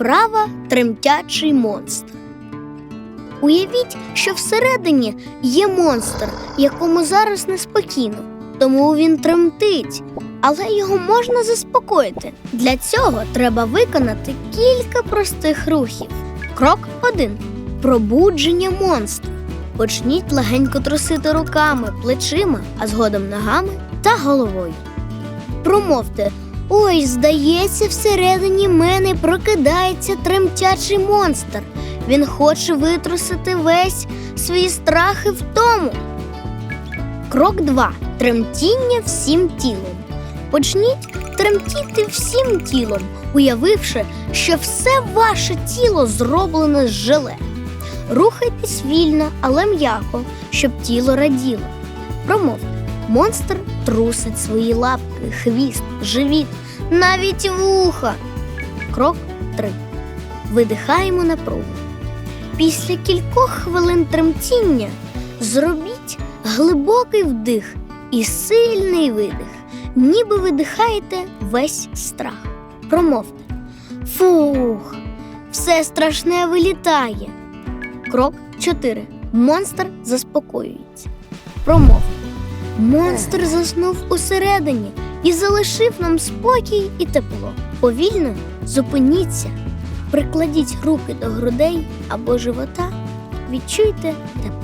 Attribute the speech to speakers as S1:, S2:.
S1: Вправа тремтячий монстр. Уявіть, що всередині є монстр, якому зараз неспокійно, тому він тремтить, але його можна заспокоїти. Для цього треба виконати кілька простих рухів. Крок 1. Пробудження монстра. Почніть легенько трусити руками, плечима, а згодом ногами та головою. Промовте Ой, здається, всередині мене прокидається тремтячий монстр. Він хоче витрусити весь свій страх і втому. Крок 2. Тремтіння всім тілом. Почніть тремтіти всім тілом, уявивши, що все ваше тіло зроблене з желе. Рухайтесь вільно, але м'яко, щоб тіло раділо. Промовте. Монстр трусить свої лапки, хвіст, живіт, навіть вуха. Крок 3. Видихаємо напругу. Після кількох хвилин тремтіння зробіть глибокий вдих і сильний видих, ніби видихаєте весь страх. Промовте. Фух, все страшне вилітає. Крок 4. Монстр заспокоюється. Промовте. Монстр заснув усередині і залишив нам спокій і тепло. Повільно зупиніться, прикладіть руки до грудей або живота, відчуйте тепло.